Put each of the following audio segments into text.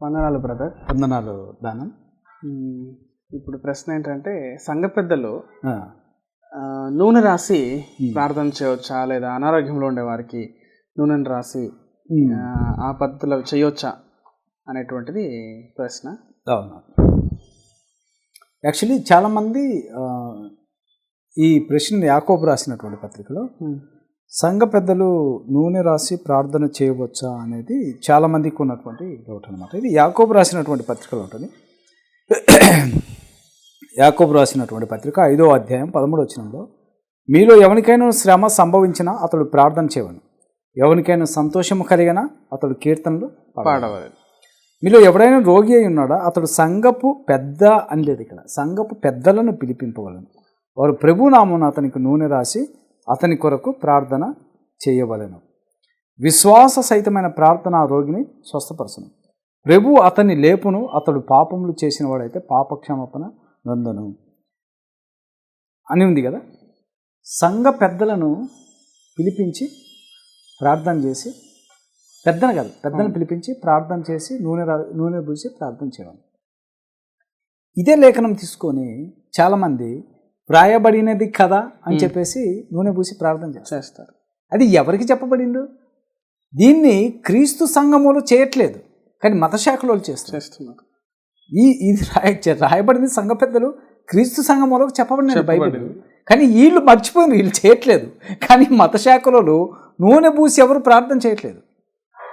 వందనాలు బ్రదర్ వందనాలు దానం. ఇప్పుడు ప్రశ్న ఏంటంటే సంఘ పెద్దలు నూనె రాసి ప్రార్థన చేయవచ్చా లేదా? అనారోగ్యంలో ఉండే వారికి నూనెను రాసి ఆ, పద్ధతిలో చేయొచ్చా అనేటువంటిది ప్రశ్న. అవును. యాక్చువల్లీ చాలామంది ఈ ప్రశ్న యాకోబు రాసినటువంటి పత్రికలో సంఘ పెద్దలు నూనె రాసి ప్రార్థన చేయవచ్చా అనేది చాలామందికి ఉన్నటువంటి డౌట్ అనమాట ఇది యాకోబు రాసినటువంటి పత్రికలో ఉంటుంది. యాకోబు రాసినటువంటి పత్రిక ఐదో అధ్యాయం పదమూడు వచనంలో మీలో ఎవరికైనా శ్రమ సంభవించినా అతడు ప్రార్థన చేయవను. ఎవరికైనా సంతోషము కలిగినా అతడు కీర్తనలు పాడవలెను. పాడవాలి మీలో ఎవడైనా రోగి అయి ఉన్నాడా? అతడు సంఘపు పెద్ద అని లేదు ఇక్కడ. సంఘపు పెద్దలను పిలిపింపవలను. వారు ప్రభునామమున అతనికి నూనె రాసి అతని కొరకు ప్రార్థన చేయవలెను. విశ్వాస సహితమైన ప్రార్థన ఆ రోగిని స్వస్థపరచును. ప్రభు అతని లేపును అతడు పాపములు చేసిన వాడైతే పాపక్షమాపణ నందును. అని ఉంది కదా? సంఘ పెద్దలను పిలిపించి ప్రార్థన చేసి పెద్దను కాదు పెద్దను పిలిపించి ప్రార్థన చేసి నూనె నూనె పూసి ప్రార్థన చేయాలి ఇదే లేఖనం తీసుకొని చాలామంది వ్రాయబడినది కదా అని చెప్పేసి నూనె పూసి ప్రార్థన చేస్తారు. అది ఎవరికి చెప్పబడిండు? దీన్ని క్రీస్తు సంఘములో చేయట్లేదు కానీ మతశాఖలో చేస్తారు చేస్తున్నారు. ఈ ఇది రాయ రాయబడింది సంఘ పెద్దలు క్రీస్తు సంఘములో చెప్పబడినది బైబిల్. కానీ వీళ్ళు మర్చిపోయిన వీళ్ళు చేయట్లేదు. కానీ మతశాఖలలో నూనె పూసి ఎవరు ప్రార్థన చేయట్లేదు.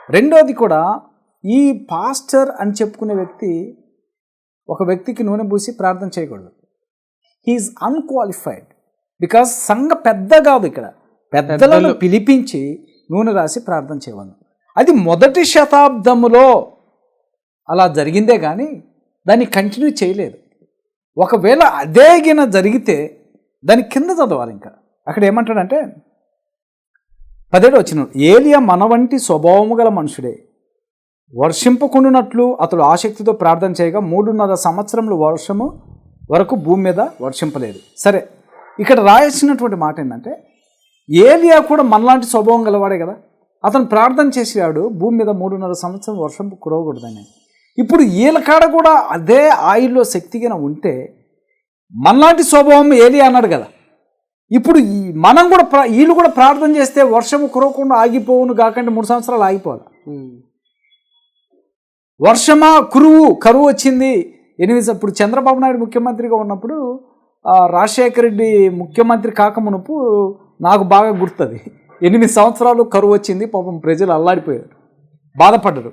రెండోది కూడా ఈ పాస్టర్ అని చెప్పుకునే వ్యక్తి ఒక వ్యక్తికి నూనె పూసి ప్రార్థన చేయకూడదు. హీఈస్ అన్క్వాలిఫైడ్ బికాస్ సంఘ పెద్ద కాదు ఇక్కడ. పెద్దలను పెద్దలు. పిలిపించి నూనె రాసి ప్రార్థన చేయవను అది మొదటి శతాబ్దములో అలా జరిగిందే కానీ దాన్ని కంటిన్యూ చేయలేదు. ఒకవేళ అదే గిన జరిగితే దాని కింద చదవాలి ఇంకా. అక్కడ ఏమంటాడంటే పదేడు వచ్చిన ఏలియా మన వంటి స్వభావము గల మనుషుడే. వర్షింపకుండునట్లు అతడు ఆసక్తితో ప్రార్థన చేయగా మూడున్నర సంవత్సరములు వర్షము వరకు భూమి మీద వర్షింపలేదు. సరే ఇక్కడ రాయాల్సినటువంటి మాట ఏంటంటే ఏలియా కూడా మనలాంటి స్వభావం గలవాడే కదా. అతను ప్రార్థన చేసాడు భూమి మీద మూడున్నర సంవత్సరం వర్షం కురవకూడదని. ఇప్పుడు వీళ్ళ కాడ కూడా అదే ఆయిల్లో శక్తిగా ఉంటే మనలాంటి స్వభావం ఏలియా అన్నాడు కదా. ఇప్పుడు మనం కూడా ప్రా- వీళ్ళు కూడా ప్రార్థన చేస్తే వర్షము కురవకుండా ఆగిపోవును కాకంటే మూడు సంవత్సరాలు ఆగిపోవాలి. వర్షమా కురువు కరువు వచ్చింది ఎనిమిది ఇప్పుడు చంద్రబాబు నాయుడు ముఖ్యమంత్రిగా ఉన్నప్పుడు రాజశేఖర రెడ్డి ముఖ్యమంత్రి కాకమునుపు నాకు బాగా గుర్తుంది. ఎనిమిది సంవత్సరాలు కరువు వచ్చింది పాపం ప్రజలు అల్లాడిపోయారు బాధపడ్డరు.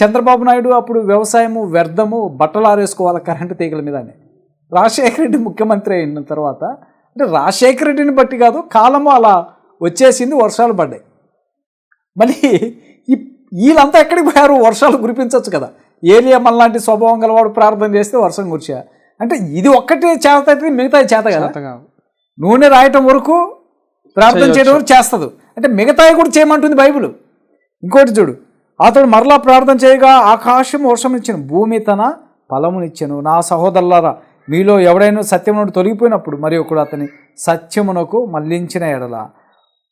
చంద్రబాబు నాయుడు అప్పుడు వ్యవసాయము వ్యర్థము బట్టలు ఆరేసుకోవాలి కరెంటు తీగల మీదనే. రాజశేఖర రెడ్డి ముఖ్యమంత్రి అయిన తర్వాత అంటే రాజశేఖర రెడ్డిని బట్టి కాదు కాలము అలా వచ్చేసింది వర్షాలు పడ్డాయి. మళ్ళీ ఈ వీళ్ళంతా ఎక్కడికి పోయారు? వర్షాలు కురిపించవచ్చు కదా. ఏలియా మళ్ళాంటి స్వభావం గలవాడు ప్రార్థన చేస్తే వర్షం కురిచా అంటే ఇది ఒక్కటే చేత మిగతా చేత కదా. నూనె రాయటం వరకు ప్రార్థన. చేయడం వరకు చేస్తుంది. అంటే మిగతాయి కూడా చేయమంటుంది బైబిల్. ఇంకోటి చూడు అతడు మరలా ప్రార్థన చేయగా ఆకాశం వర్షం ఇచ్చిన భూమి తన ఫలమునిచ్చెను. నా సహోదరులారా మీలో ఎవడైనా సత్యం నుండి తొలగిపోయినప్పుడు మరి ఒకడు అతని సత్యమునకు మళ్ళించిన ఎడల.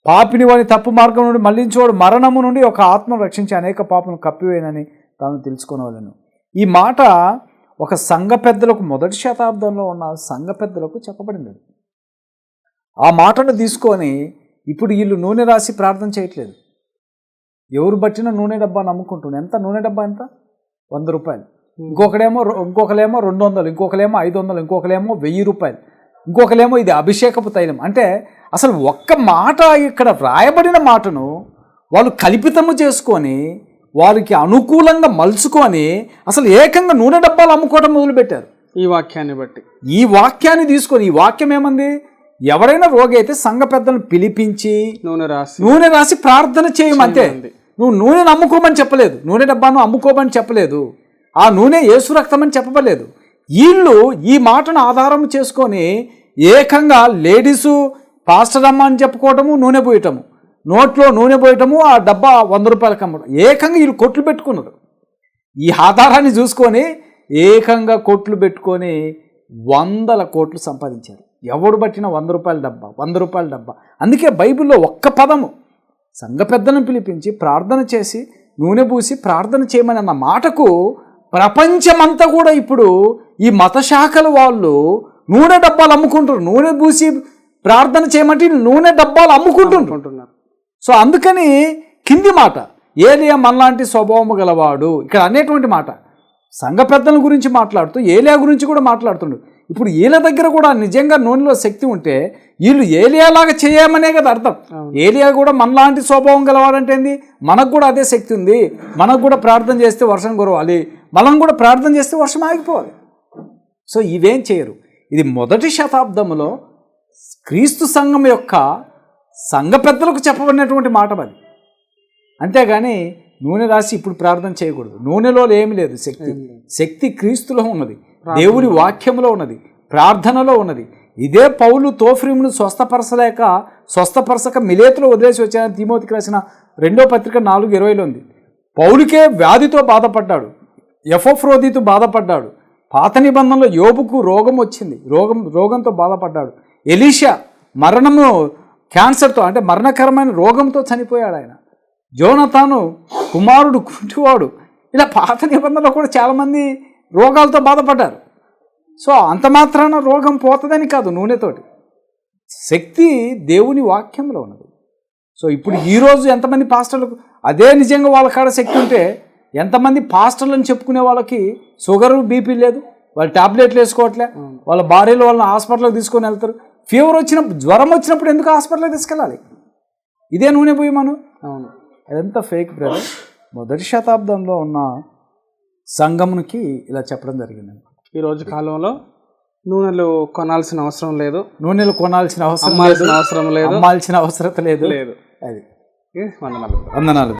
పాపిని వాని తప్పు మార్గం నుండి మళ్ళించేవాడు మరణము నుండి ఒక ఆత్మను రక్షించి అనేక పాపను కప్పివేయనని తాను తెలుసుకోనవలను. ఈ మాట ఒక సంఘ పెద్దలకు మొదటి శతాబ్దంలో ఉన్న సంఘ పెద్దలకు చెప్పబడింది. ఆ మాటను తీసుకొని ఇప్పుడు వీళ్ళు నూనె రాసి ప్రార్థన చేయట్లేదు. ఎవరు బట్టిన నూనె డబ్బా నమ్ముకుంటున్నారు ఎంత? నూనె డబ్బా ఎంత? వంద రూపాయలు. ఇంకొకడేమో ఇంకొకలేమో రెండు వందలు ఇంకొకలేమో ఐదు వందలు ఇంకొకలేమో వెయ్యి రూపాయలు. ఇంకొకలేమో ఇది అభిషేకపు తైలం. అంటే అసలు ఒక్క మాట ఇక్కడ వ్రాయబడిన మాటను వాళ్ళు కల్పితము చేసుకొని వారికి అనుకూలంగా మలుచుకొని అసలు ఏకంగా నూనె డబ్బాలు అమ్ముకోవడం మొదలుపెట్టారు. ఈ వాక్యాన్ని బట్టి. ఈ వాక్యాన్ని తీసుకొని ఈ వాక్యం ఏమంది? ఎవరైనా రోగి అయితే సంఘ పెద్దలను పిలిపించి నూనె రాసి నూనె రాసి ప్రార్థన చేయమంతే. నువ్వు నూనెను అమ్ముకోమని చెప్పలేదు. నూనె డబ్బాను అమ్ముకోమని చెప్పలేదు. ఆ నూనె ఏసు రక్తం అని చెప్పలేదు వీళ్ళు ఈ మాటను ఆధారం చేసుకొని ఏకంగా లేడీసు పాస్టర్ అమ్మ అని చెప్పుకోవటము నూనె పోయటము. నోట్లో నూనె పోయటము ఆ డబ్బా వంద రూపాయలకి అమ్మడం ఏకంగా వీళ్ళు కొట్లు పెట్టుకున్నారు. ఈ ఆధారాన్ని చూసుకొని ఏకంగా కోట్లు పెట్టుకొని వందల కోట్లు సంపాదించారు. ఎవడు పట్టిన వంద రూపాయల డబ్బా వంద రూపాయల డబ్బా. అందుకే బైబిల్లో ఒక్క పదము సంఘ పెద్దలను పిలిపించి ప్రార్థన చేసి నూనె పూసి ప్రార్థన చేయమని అన్న మాటకు ప్రపంచమంతా కూడా ఇప్పుడు ఈ మత శాఖల వాళ్ళు నూనె డబ్బాలు అమ్ముకుంటారు నూనె పూసి ప్రార్థన చేయమంటే నూనె డబ్బాలు అమ్ముకుంటుంటారు సో అందుకని కింది మాట ఏలియా మనలాంటి స్వభావము గలవాడు ఇక్కడ అనేటువంటి మాట సంఘ పెద్దల గురించి మాట్లాడుతూ ఏలియా గురించి కూడా మాట్లాడుతుండు. ఇప్పుడు వీళ్ళ దగ్గర కూడా నిజంగా నూనెలో శక్తి ఉంటే వీళ్ళు ఏలియాలాగా చేయమనే కదా అర్థం. ఏలియా కూడా మనలాంటి స్వభావం గలవాడంటే ఏంది? మనకు కూడా అదే శక్తి ఉంది. మనకు కూడా ప్రార్థన చేస్తే వర్షం కురవాలి. మనం కూడా ప్రార్థన చేస్తే వర్షం ఆగిపోవాలి. సో ఇవేం చేయరు? ఇది మొదటి శతాబ్దంలో క్రీస్తు సంఘం యొక్క సంఘ పెద్దలకు చెప్పబడినటువంటి మాట అది. అంతేగాని నూనె రాసి ఇప్పుడు ప్రార్థన చేయకూడదు. నూనెలో ఏమి లేదు. శక్తి శక్తి క్రీస్తులో ఉన్నది. దేవుడి వాక్యంలో ఉన్నది. ప్రార్థనలో ఉన్నది. ఇదే పౌలు తోఫ్రీమును స్వస్థపరచలేక స్వస్థపరచక మిలేతులో వదిలేసి వచ్చిన తిమోతికి రాసిన రెండో పత్రిక నాలుగు ఇరవైలో ఉంది. పౌలుకే వ్యాధితో బాధపడ్డాడు. ఎఫోఫ్రోదితో బాధపడ్డాడు. పాత నిబంధనలో యోబుకు రోగం వచ్చింది. రోగం రోగంతో బాధపడ్డాడు. ఎలీషా మరణము క్యాన్సర్తో అంటే మరణకరమైన రోగంతో చనిపోయాడు ఆయన. జోనతాను కుమారుడు కుంటివాడు. ఇలా పాత నిబంధనలో కూడా చాలామంది రోగాలతో బాధపడ్డారు. సో అంత మాత్రాన రోగం పోతుందని కాదు నూనెతోటి. శక్తి దేవుని వాక్యంలో ఉన్నది. సో ఇప్పుడు ఈరోజు ఎంతమంది పాస్టర్లకు అదే నిజంగా వాళ్ళ కాడ శక్తి ఉంటే ఎంతమంది పాస్టర్లు అని చెప్పుకునే వాళ్ళకి షుగర్ బీపీ లేదు. వాళ్ళు టాబ్లెట్లు వేసుకోవట్లే. వాళ్ళ భార్యలు వాళ్ళని హాస్పిటల్కి తీసుకొని వెళ్తారు. ఫీవర్ వచ్చినప్పుడు జ్వరం వచ్చినప్పుడు ఎందుకు హాస్పిటల్కి తీసుకెళ్ళాలి? ఇదే నూనె పోయి మనం. అవును. అదంతా ఫేక్ బ్రదర్ మొదటి శతాబ్దంలో ఉన్న సంఘమునికి ఇలా చెప్పడం జరిగింది. ఈ రోజు కాలంలో నూనెలు కొనాల్సిన అవసరం లేదు. నూనెలు కొనాల్సిన అవసరం అవసరం లేదు. అమ్మాల్సిన అవసరం లేదు. లేదు. అది. వందనాలు. వందనాలు.